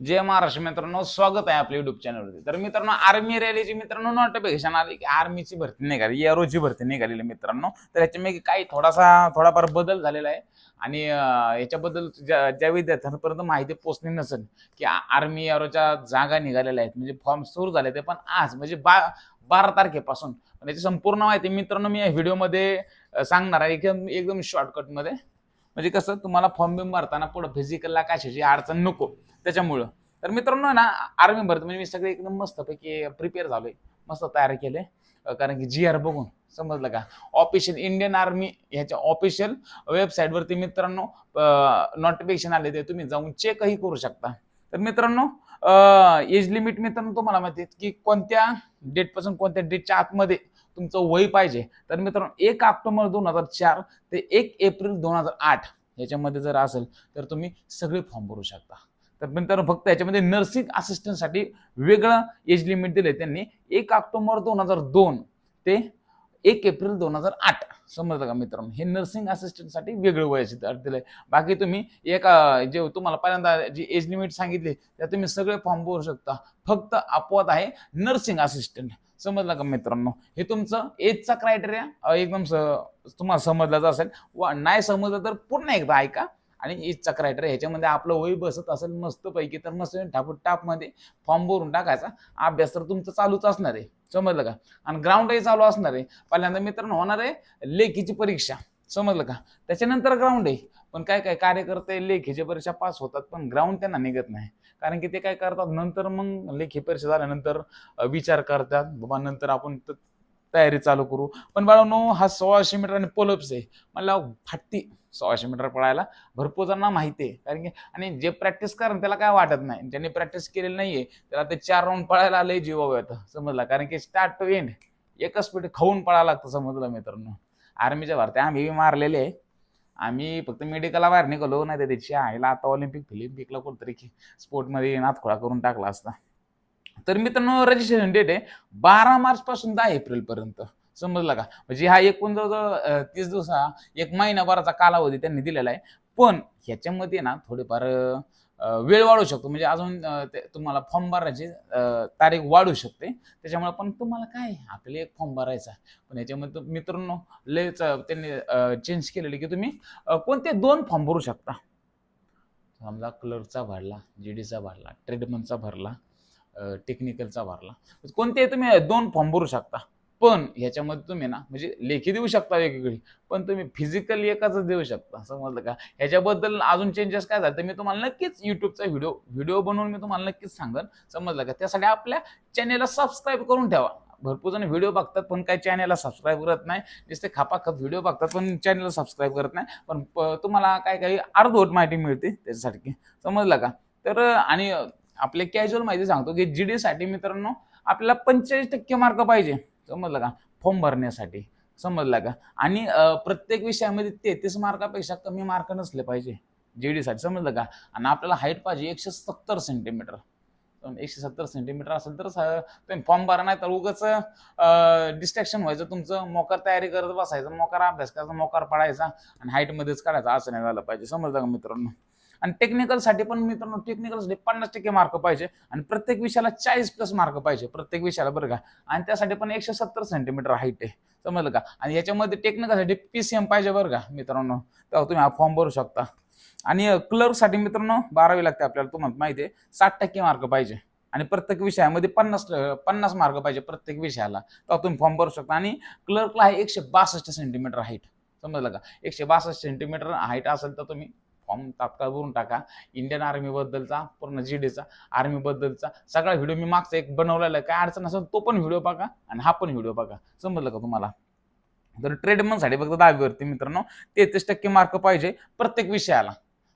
जय महाराष्ट्र मित्रांनो स्वागत आहे आपल्या युट्यूब चॅनलवरती तर मित्रांनो आर्मी रॅलीची मित्रांनो नोटिफिकेशन आली की आर्मीची भरती निघाली एरोची भरती निघालेली मित्रांनो. तर याच्यामध्ये काही थोडासा थोडाफार बदल झालेला आहे. आणि याच्याबद्दल ज्या ज्या विद्यार्थ्यांपर्यंत माहिती पोचली नसेल की आर्मी एरोच्या जागा निघालेल्या आहेत. म्हणजे फॉर्म सुरू झाले ते पण आज म्हणजे बा बारा तारखेपासून. पण याची संपूर्ण माहिती मित्रांनो मी या व्हिडिओमध्ये सांगणार आहे. एकदम एकदम शॉर्टकटमध्ये म्हणजे कसं तुम्हाला फॉर्म बिम भरताना पुढं फिजिकलला कशाची अडचण नको. त्याच्यामुळं. तर मित्रांनो ना आर्मी भरती. म्हणजे मी सगळे एकदम मस्तपैकी प्रिपेअर झालोय. मस्त तयार केले कारण की जी आर बघून समजलं का? ऑफिशियल इंडियन आर्मी ह्याच्या ऑफिशियल वेबसाईटवरती मित्रांनो नोटिफिकेशन आले ते तुम्ही जाऊन चेकही करू शकता. तर मित्रांनो एज लिमिट मित्रांनो तुम्हाला माहिती की कोणत्या डेटपासून कोणत्या डेटच्या आतमध्ये तुमचं वय पाहिजे. तर मित्रांनो एक ऑक्टोबर दोन हजार चार ते एक एप्रिल दोन हजार आठ याच्यामध्ये जर असेल तर तुम्ही सगळे फॉर्म भरू शकता. तर मित्रांनो फक्त याच्यामध्ये नर्सिंग असिस्टंटसाठी वेगळं एज लिमिट दिले त्यांनी. एक ऑक्टोबर दोन हजार दोन ते एक एप्रिल दोन हजार आठ. समजलं का मित्रांनो? हे नर्सिंग असिस्टंटसाठी वेगळं वयाची अट आहे बाकी तुम्ही एका जे तुम्हाला पहिल्यांदा जी एज लिमिट सांगितली त्या तुम्ही सगळे फॉर्म भरू शकता. फक्त अपवाद आहे नर्सिंग असिस्टंट समजलं का मित्रांनो? हे तुमचं एजचा क्रायटेरिया एकदम स- तुम्हाला समजलाच असेल. वा नाही समजलं तर पुन्हा एकदा ऐका. आणि एजचा रायटर ह्याच्यामध्ये आपलं वय बसत असेल मस्तपैकी तर मस्त टापूट टापमध्ये फॉर्म भरून टाकायचा. अभ्यास तर तुमचं चालूच असणार आहे समजलं का? आणि ग्राउंडही चालू असणार आहे. पहिल्यांदा मित्रांनो होणार आहे लेखीची परीक्षा समजलं का? त्याच्यानंतर ग्राउंड आहे. पण काय काय कार्यकर्ते लेखीच्या परीक्षा पास होतात पण ग्राउंड त्यांना निघत नाही. कारण की ते काय करतात नंतर मग लेखी परीक्षा झाल्यानंतर विचार करतात. बाबा नंतर आपण तयारी चालू करू. पण बाळांनो हा सोळाशे मीटर आणि पोलप्स आहे. मला फाटती सोळाशे मीटर पळायला. भरपूर जणांना माहिती आहे. कारण की आणि जे प्रॅक्टिस करण त्याला काय वाटत नाही. ज्यांनी प्रॅक्टिस केलेली नाहीये त्याला ते चार राऊंड पळायला लय जीवावं येतं समजला? कारण की स्टार्ट टू एंड एकच स्पीड खाऊन पळायला लागतं समजलं मित्रांनो? आर्मीच्या भारती आम्ही बी मारलेले आहे. आम्ही फक्त मेडिकलला बाहेर निघालो नाही त्याची आईला आता ऑलिम्पिक फिलिम्पिकला कोणतरी स्पोर्टमध्ये नातखोळा करून टाकला असता. तर मित्रांनो रजिस्ट्रेशन डेट आहे बारा मार्च पासून दहा एप्रिल पर्यंत. समजला का? म्हणजे हा एकूण जवळजवळ तीस दिवसा एक महिनाभराचा कालावधी त्यांनी दिलेला आहे. पण ह्याच्यामध्ये ना थोडेफार वेळ वाढू शकतो. म्हणजे अजून ते- तुम्हाला फॉर्म भरायची तारीख वाढू शकते. त्याच्यामुळे पण तुम्हाला काय आपल्याला एक फॉर्म भरायचा आहे. पण याच्यामध्ये मित्रांनो लयच त्यांनी चेंज केलेले की तुम्ही कोणते दोन फॉर्म भरू शकता. समजा क्लर्कचा भरला जी डीचा भरला ट्रेडमनचा भरला टेक्निकलचा भरला म्हणजे कोणते तुम्ही दोन फॉर्म भरू शकता. पण ह्याच्यामध्ये तुम्ही ना म्हणजे लेखी देऊ शकता वेगवेगळी पण तुम्ही फिजिकली एकाच देऊ शकता. समजलं का? ह्याच्याबद्दल अजून चेंजेस काय झालं? तर मी तुम्हाला नक्कीच युट्यूबचा व्हिडिओ व्हिडिओ बनवून मी तुम्हाला नक्कीच सांगेन. समजलं का? त्यासाठी आपल्या चॅनेलला सबस्क्राईब करून ठेवा. भरपूर जण व्हिडिओ बघतात पण काही चॅनेलला सबस्क्राईब करत नाही. नुसते खापाखप व्हिडिओ बघतात पण चॅनेलला सबस्क्राईब करत नाही. पण प- तुम्हाला काय काही अर्धवट माहिती मिळते त्याच्यासाठी. समजलं का? तर आणि आपल्या कॅज्युअल माहिती सांगतो की जी डी साठी मित्रांनो आपल्याला पंचेचाळीस टक्के मार्क पाहिजे. समजलं का? फॉर्म भरण्यासाठी. समजलं का? आणि प्रत्येक विषयामध्ये तेहतीस मार्कापेक्षा कमी मार्क नसले पाहिजे. जी डी साठी. समजलं का? आणि आपल्याला हाईट पाहिजे एकशे सत्तर सेंटीमीटर एकशे सत्तर सेंटीमीटर असेल तर तुम्ही फॉर्म भरा नाही तर उगाच डिस्ट्रॅक्शन व्हायचं तुमचं. मोकार तयारी करत बसायचं मोकार अभ्यास करायचा मोकार पडायचा आणि हाईटमध्येच काढायचा. असं नाही झालं पाहिजे. समजलं का मित्रांनो? आणि टेक्निकलसाठी पण मित्रांनो टेक्निकलसाठी पन्नास टक्के मार्क पाहिजे आणि प्रत्येक विषयाला चाळीस प्लस मार्क पाहिजे प्रत्येक विषयाला बरं का. आणि त्यासाठी पण एकशे सत्तर सेंटीमीटर हाईट आहे. समजलं का? आणि याच्यामध्ये टेक्निकलसाठी पी सी एम पाहिजे बरं का मित्रांनो. तेव्हा तुम्ही हा फॉर्म भरू शकता. आणि क्लर्कसाठी मित्रांनो बारावी लागते आपल्याला तुम्हाला माहिती आहे साठ टक्के मार्क पाहिजे. आणि प्रत्येक विषयामध्ये पन्नास पन्नास मार्क पाहिजे प्रत्येक विषयाला. तर तुम्ही फॉर्म भरू शकता. आणि क्लर्कला आहे एकशे बासष्ट सेंटीमीटर हाईट समजलं का? एकशे बासष्ट सेंटीमीटर हाईट असेल तर तुम्ही फॉर्म तात्काळ भरून टाका. इंडियन आर्मीबद्दलचा पूर्ण जी डीचा आर्मीबद्दलचा सगळा व्हिडिओ मी मागचा एक बनवलेला आहे. काय अडचण असेल तो पण व्हिडिओ बघा आणि हा पण व्हिडिओ बघा. समजलं का तुम्हाला? तर ट्रेडमनसाठी फक्त दहावीवरती मित्रांनो तेहतीस टक्के मार्क पाहिजे प्रत्येक विषयाला.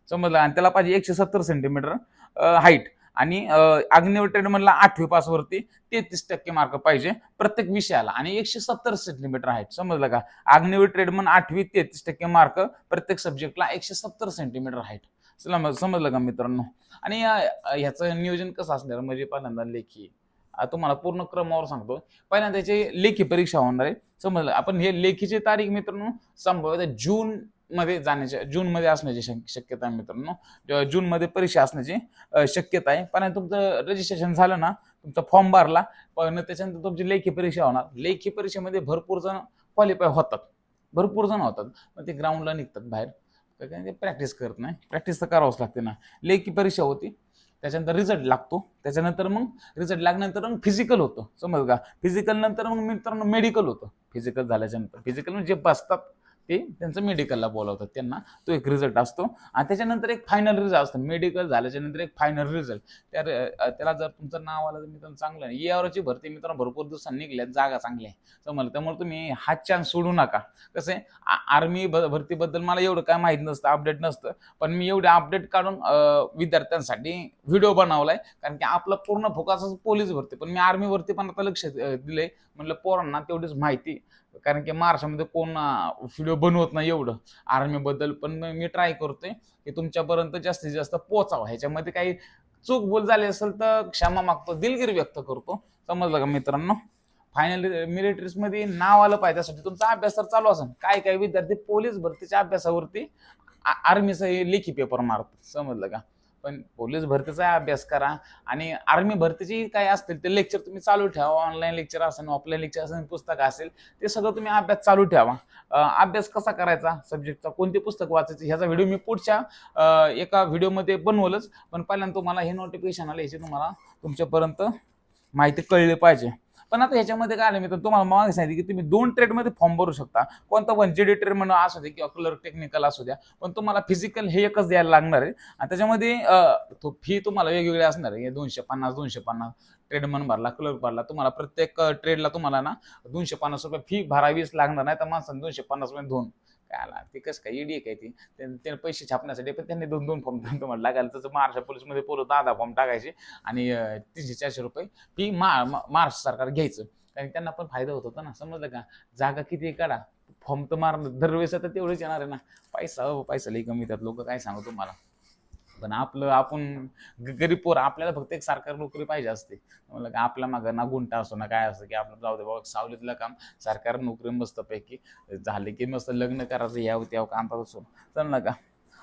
समजलं? आणि त्याला पाहिजे एकशे सत्तर सेंटीमीटर हाईट आणि अग्निवर ट्रेडमनला आठवी पासवरती तेहतीस टक्के मार्क पाहिजे प्रत्येक विषयाला. आणि एकशे सत्तर सेंटीमीटर आहेत. समजलं का? अग्निवीर ट्रेडमन आठवी तेहतीस टक्के मार्क प्रत्येक सब्जेक्टला एकशे सत्तर सेंटीमीटर आहेत. समजलं का मित्रांनो? आणि ह्याचं नियोजन कसं असणार? म्हणजे पहिल्यांदा लेखी. तुम्हाला पूर्ण क्रमावर सांगतो. पहिल्यांदा त्याची लेखी परीक्षा होणार आहे. समजलं? आपण हे लेखीची तारीख मित्रांनो संभवत जून मध्ये जाण्याच्या जूनमध्ये असण्याची शक- शक्यता आहे मित्रांनो. जूनमध्ये परीक्षा असण्याची शक्यता आहे. पण तुमचं रजिस्ट्रेशन झालं ना तुमचा फॉर्म भरला पण त्याच्यानंतर तुमची लेखी परीक्षा होणार. लेखी परीक्षेमध्ये भरपूर जण क्वालिफाय होतात. भरपूर जण होतात. मग ते ग्राउंडला निघतात बाहेर. तर काय ते प्रॅक्टिस करत नाही. प्रॅक्टिस तर करावंच लागते ना. लेखी परीक्षा होती. त्याच्यानंतर रिझल्ट लागतो. त्याच्यानंतर मग रिझल्ट लागल्यानंतर मग फिजिकल होतं. समज का? फिजिकल नंतर मग मित्रांनो मेडिकल होतं. फिजिकल झाल्याच्यानंतर फिजिकल जे म्हणजे बसतात. ते त्यांचं मेडिकलला बोलावतात त्यांना. तो एक रिझल्ट असतो. आणि त्याच्यानंतर एक फायनल रिझल्ट असतो. मेडिकल झाल्याच्यानंतर एक फायनल रिझल्ट त्या त्याला जर तुमचं नाव आलं तर मित्रांनो चांगलं आहे. यावरची भरती मित्रांनो भरपूर दिवसांनी निघल्यात जागा चांगल्या आहे. समजलं? त्यामुळे तुम्ही हा चान्स सोडू नका. कसं आहे? आर्मी भरतीबद्दल मला एवढं काय माहीत नसतं. अपडेट नसतं. पण मी एवढे अपडेट काढून विद्यार्थ्यांसाठी व्हिडिओ बनवलाय. कारण की आपला पूर्ण फोकस पोलीस भरती. पण मी आर्मी भरती पण आता लक्ष अ, दिलंय. म्हणलं पोरांना तेवढीच माहिती. कारण की महाराष्ट्रामध्ये कोण व्हिडिओ बनवत नाही एवढं. आर्मीबद्दल पण मी ट्राय करतोय की तुमच्यापर्यंत जास्तीत जास्त पोचावं ह्याच्यामध्ये काही चूक बोल झाली असेल तर क्षमा मागतो दिलगिरी व्यक्त करतो. समजलं का मित्रांनो? फायनल मिलिटरीजमध्ये नाव आलं पाहिजे त्यासाठी तुमचा अभ्यास तर चालू असेल. काय काय विद्यार्थी पोलीस भरतीच्या अभ्यासावरती आ- आर्मीचा लेखी पेपर मारतात. समजलं का? पण पोलीस भरतीचा अभ्यास करा आणि आर्मी भरतीची काय असतील ते लेक्चर तुम्ही चालू ठेवा. ऑनलाईन लेक्चर असेल ऑफलाईन लेक्चर असेल पुस्तक असेल ते सगळं तुम्ही अभ्यास चालू ठेवा. अभ्यास कसा करायचा सब्जेक्टचा कोणते पुस्तक वाचायचे? ह्याचा व्हिडिओ मी पुढच्या एका व्हिडिओमध्ये बनवलंच. पण पहिल्यांदा तुम्हाला हे नोटिफिकेशन आलं याची तुम्हाला तुमच्यापर्यंत माहिती कळली पाहिजे. पण आता ह्याच्यामध्ये काय आलं मी तर तुम्हाला मागे सांगितलं की तुम्ही दोन ट्रेडमध्ये फॉर्म भरू शकता. कोणता पण जी डी ट्रेड म्हणून असू दे किंवा कलर टेक्निकल असू द्या पण तुम्हाला फिजिकल हे एकच द्यायला लागणार आहे. आणि त्याच्यामध्ये तो फी तुम्हाला वेगवेगळी असणार आहे. दोनशे पन्नास दोनशे पन्नास ट्रेड म्हणून भरला कलर भरला. तुम्हाला प्रत्येक ट्रेडला तुम्हाला ना दोनशे पन्नास रुपये फी भरावीच लागणार नाही तर माणसाने दोनशे पन्नास रुपये दोन काय आला? ते कसं काय ईडी काय ती? त्यां- त्याने पैसे छापण्यासाठी पण त्यांनी दोन दोन फॉर्म तुम्हाला लागायला तसं महाराष्ट्र पोलीसमध्ये पोरं दहा दहा फॉर्म टाकायचे आणि तीनशे चारशे रुपये फी मा महाराष्ट्र सरकार घ्यायचं. कारण त्यांना पण फायदा होत होता ना. समजलं का? जागा किती काढा. फॉर्म तर मार दरवेळेस आता तेवढेच येणार आहे ना. पैसा पैसा लई कमी त्यात लोक काय सांगू तुम्हाला? पण आपलं आपण गरीब पोर आपल्याला फक्त एक सरकार नोकरी पाहिजे असते. म्हणलं का आपल्या मागं ना गुंटा असो ना काय असं की आपलं जाऊ दे बाबा सावलीतलं काम सरकार नोकरी मस्तपैकी झाले की मस्त लग्न करायचं यावं त्यावं काम असो चाललं का?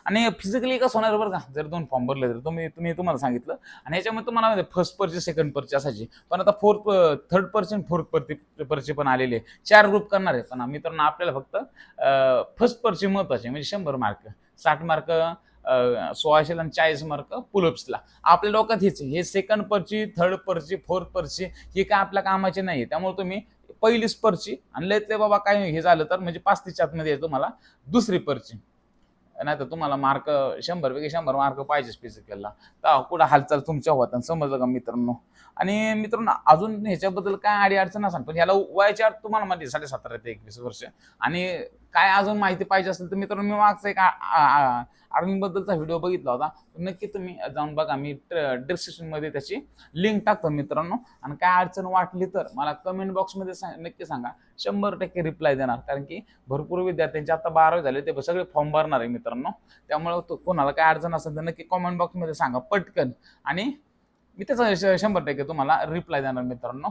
आणि फिजिकली कसं होणार बरं का? जर दोन फॉर्म भरले तर. तुम्ही तुम्ही तुम्हाला सांगितलं. आणि याच्यामध्ये तुम्हाला फर्स्ट पर्ची सेकंड पर्ची असायची. पण आता फोर्थ थर्ड पर्ची फोर्थ पर्ची पर्ची पण आलेली आहे. चार ग्रुप करणार आहे. पण मित्रांनो आपल्याला फक्त फर्स्ट पर्ची महत्वाची म्हणजे शंभर मार्क साठ मार्क सोळाशे आणि चाळीस मार्क पुलअप्सला आपल्या डोक्यात हेच आहे. हे सेकंड पर्ची थर्ड पर्ची फोर्थ पर्ची हे काय आपल्या कामाचे नाही त्यामुळे तुम्ही पहिलीच पर्ची आणि लयतले बाबा काय हे झालं तर म्हणजे पाच तीस चारमध्ये तुम्हाला दुसरी पर्ची. नाही तर तुम्हाला मार्क शंभरपैकी शंभर मार्क पाहिजेच फिजिकलला तर कुठं हालचाल तुमच्या होतात समजलं का मित्रांनो? आणि मित्रांनो अजून ह्याच्याबद्दल काय अडी अडचण असाल पण ह्याला वयाच्या तुम्हाला म्हणजे साडे ते एकवीस वर्ष. आणि काय अजून माहिती पाहिजे असेल तर मित्रांनो मी मागचा एक आर्मी बद्दलचा व्हिडिओ बघितला होता. तर नक्की तुम्ही जाऊन बघा. मी डिस्क्रिप्शनमध्ये त्याची लिंक टाकतो मित्रांनो. आणि काय अडचण वाटली तर मला कमेंट बॉक्समध्ये सांग नक्की सांगा. शंभर टक्के रिप्लाय देणार. कारण की भरपूर विद्यार्थ्यांचे आता बारावी झाले ते सगळे फॉर्म भरणार आहे मित्रांनो. त्यामुळे तो कोणाला काय अडचण असेल तर नक्की कॉमेंट बॉक्समध्ये सांगा पटकन. आणि मी त्याचा श- शंभर टक्के तुम्हाला रिप्लाय देणार मित्रांनो.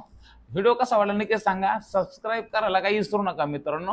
व्हिडिओ कसा वाटला नक्की सांगा. सबस्क्राईब करायला काही विसरू नका मित्रांनो.